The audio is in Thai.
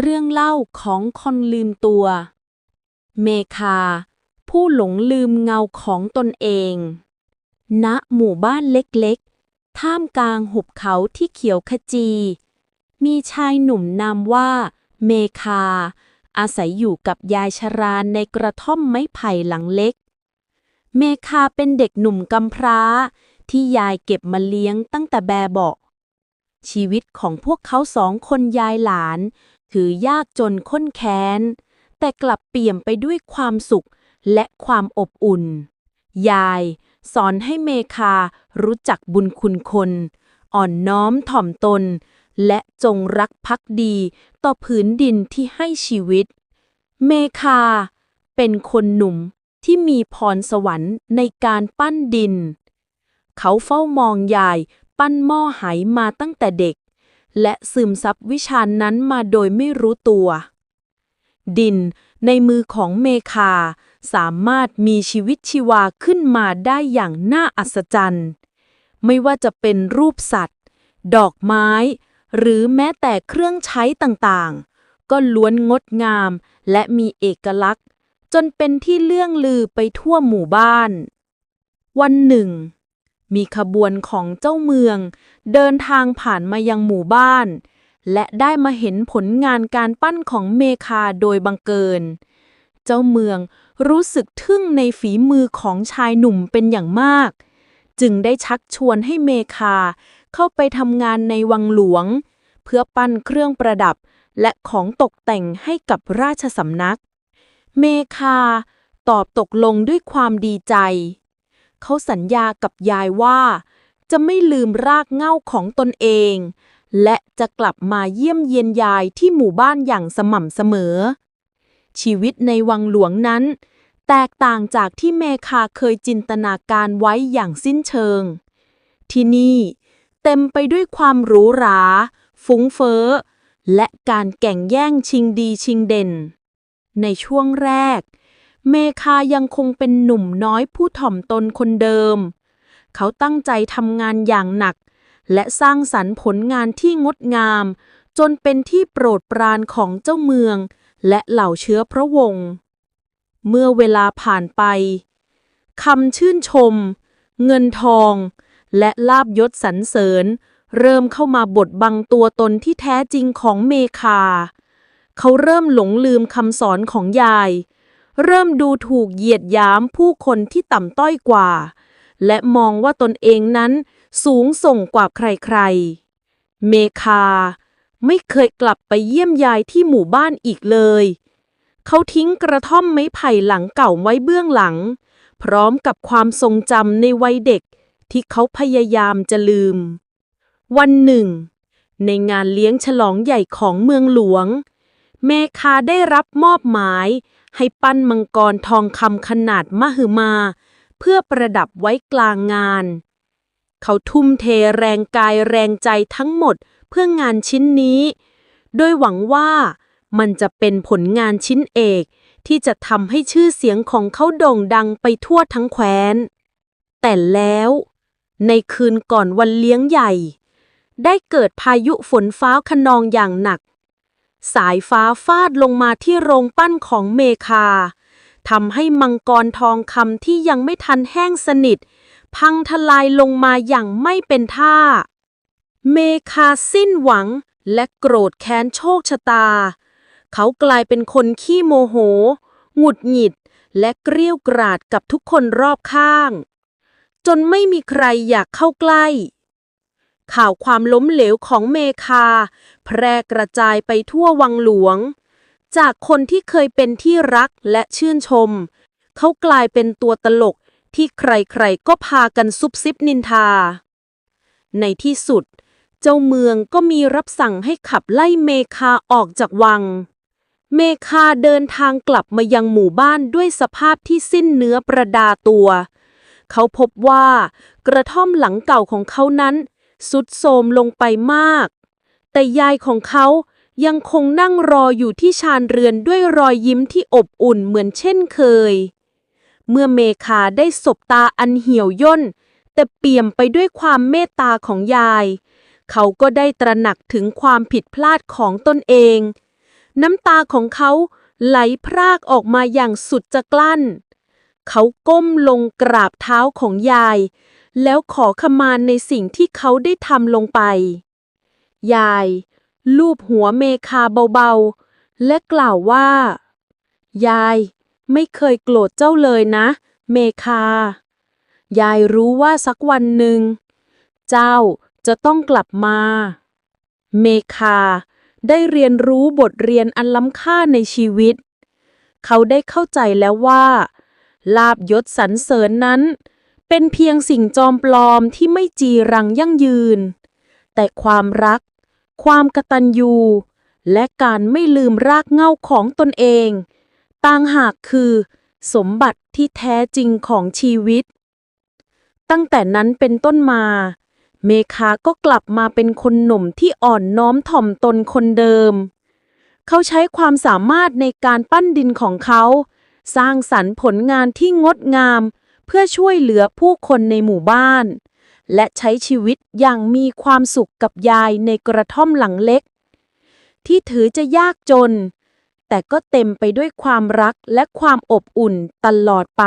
เรื่องเล่าของคนลืมตัว เมคา ผู้หลงลืมเงาของตนเอง ณ หมู่บ้านเล็กๆ ท่ามกลางหุบเขาที่เขียวขจี มีชายหนุ่มนามว่า เมคา อาศัยอยู่กับยายชราในกระท่อมไม้ไผ่หลังเล็ก เมคาเป็นเด็กหนุ่มกำพร้า ที่ยายเก็บมาเลี้ยงตั้งแต่แบบเบาะชีวิตของพวกเขาสองคนยายหลาน ถือยากจนข้นแค้น แต่กลับเปี่ยมไปด้วยความสุขและความอบอุ่น ยายสอนให้เมคารู้จักบุญคุณคน อ่อนน้อมถ่อมตน และจงรักภักดีต่อผืนดินที่ให้ชีวิต เมคา เป็นคนหนุ่มที่มีพรสวรรค์ในการปั้นดิน เขาเฝ้ามองยายปั้นหม้อไหมาตั้งแต่เด็ก และซึมซับวิชานั้นมาโดยไม่รู้ตัว ดินในมือของเมคา สามารถมีชีวิตชีวาขึ้นมาได้อย่างน่าอัศจรรย์ ไม่ว่าจะเป็นรูปสัตว์ ดอกไม้ หรือแม้แต่เครื่องใช้ต่างๆ ก็ล้วนงดงามและมีเอกลักษณ์ จนเป็นที่เลื่องลือไปทั่วหมู่บ้าน วันหนึ่ง มีขบวนของเจ้าเมือง เดินทางผ่านมายังหมู่บ้าน และได้มาเห็นผลงานการปั้นของเมคาโดยบังเกินเจ้าเมืองรู้สึกทึ่งในฝีมือของชายหนุ่มเป็นอย่างมาก จึงได้ชักชวนให้เมคาเข้าไปทำงานในวังหลวง เพื่อปั้นเครื่องประดับและของตกแต่งให้กับราชสำนัก เมคาตอบตกลงด้วยความดีใจ เขาสัญญากับยายว่า จะไม่ลืมรากเหง้าของตนเอง และจะกลับมาเยี่ยมเยียนยายที่หมู่บ้านอย่างสม่ำเสมอ ชีวิตในวังหลวงนั้น แตกต่างจากที่เมคาเคยจินตนาการไว้อย่างสิ้นเชิง ที่นี่เต็มไปด้วยความหรูหรา ฟุ้งเฟ้อ และการแก่งแย่งชิงดีชิงเด่น ในช่วงแรก เมคายังคงเป็นหนุ่มน้อยผู้ถ่อมตนคนเดิม เขาตั้งใจทำงานอย่างหนัก และสร้างสรรค์ผลงานที่งดงาม จนเป็นที่โปรดปรานของเจ้าเมือง และเหล่าเชื้อพระวงศ์เมื่อเวลาผ่านไปคำชื่นชม เงินทอง และลาบยศสรรเสริญ เริ่มเข้ามาบดบังตัวตนที่แท้จริงของเมคา เขาเริ่มหลงลืมคำสอนของยาย เริ่มดูถูกเหยียดหยามผู้คนที่ต่ำต้อยกว่า และมองว่าตนเองนั้นสูงส่งกว่าใครๆ เมคา ไม่เคยกลับไปเยี่ยมยายที่หมู่บ้านอีกเลย เขาทิ้งกระท่อมไม้ไผ่หลังเก่าไว้เบื้องหลัง พร้อมกับความทรงจำในวัยเด็กที่เขาพยายามจะลืม วันหนึ่ง ในงานเลี้ยงฉลองใหญ่ของเมืองหลวง เมคาได้รับมอบหมาย ให้ปั้นมังกรทองคำขนาดมหึมา เพื่อประดับไว้กลางงาน เขาทุ่มเทแรงกายแรงใจทั้งหมดเพื่องานชิ้นนี้ โดยหวังว่ามันจะเป็นผลงานชิ้นเอกที่จะทำให้ชื่อเสียงของเขาโด่งดังไปทั่วทั้งแคว้น แต่แล้ว ในคืนก่อนวันเลี้ยงใหญ่ ได้เกิดพายุฝนฟ้าขนองอย่างหนัก สายฟ้าฟาดลงมาที่โรงปั้นของเมคาทำให้มังกรทองคำที่ยังไม่ทันแห้งสนิท พังทลายลงมาอย่างไม่เป็นท่า เมคาสิ้นหวังและโกรธแค้นโชคชะตา เขากลายเป็นคนขี้โมโห หงุดหงิด และเกรี้ยวกราดกับทุกคนรอบข้าง จนไม่มีใครอยากเข้าใกล้ ข่าวความล้มเหลวของเมคา แพร่กระจายไปทั่ววังหลวง จากคนที่เคยเป็นที่รักและชื่นชม เขากลายเป็นตัวตลกที่ใครๆก็พากันซุบซิบนินทา ในที่สุด เจ้าเมืองก็มีรับสั่งให้ขับไล่เมคาออกจากวัง เมคาเดินทางกลับมายังหมู่บ้านด้วยสภาพที่สิ้นเนื้อประดาตัว เขาพบว่ากระท่อมหลังเก่าของเขานั้น สุดโทมลงไปมาก แต่ยายของเขายังคงนั่งรออยู่ที่ชานเรือนด้วยรอยยิ้มที่อบอุ่นเหมือนเช่นเคย เมื่อเมคาได้สบตาอันเหี่ยวย่น แต่เปี่ยมไปด้วยความเมตตาของยาย เขาก็ได้ตระหนักถึงความผิดพลาดของตนเอง น้ำตาของเขาไหลพรากออกมาอย่างสุดจะกลั้น เขาก้มลงกราบเท้าของยาย แล้วขอขมานในสิ่งที่เขาได้ทำลงไป ยาย ลูบหัวเมคาเบาๆ และกล่าวว่า ยายไม่เคยโกรธเจ้าเลยนะ เมคา ยายรู้ว่าสักวันหนึ่ง เจ้าจะต้องกลับมา เมคาได้เรียนรู้บทเรียนอันล้ำค่าในชีวิต เขาได้เข้าใจแล้วว่า ลาบยศสรรเสริญนั้น เป็นเพียงสิ่งจอมปลอมที่ไม่จีรังยั่งยืน แต่ความรัก ความกตัญญู และการไม่ลืมรากเหง้าของตนเอง ต่างหากคือสมบัติที่แท้จริงของชีวิต ตั้งแต่นั้นเป็นต้นมา เมคาก็กลับมาเป็นคนหนุ่มที่อ่อนน้อมถ่อมตนคนเดิม เขาใช้ความสามารถในการปั้นดินของเขา สร้างสรรค์ผลงานที่งดงาม พื่อช่วยเหลือผู้คนในหมู่บ้าน และใช้ชีวิตอย่างมีความสุขกับยายในกระท่อมหลังเล็ก ที่ถือจะยากจน แต่ก็เต็มไปด้วยความรักและความอบอุ่นตลอดไป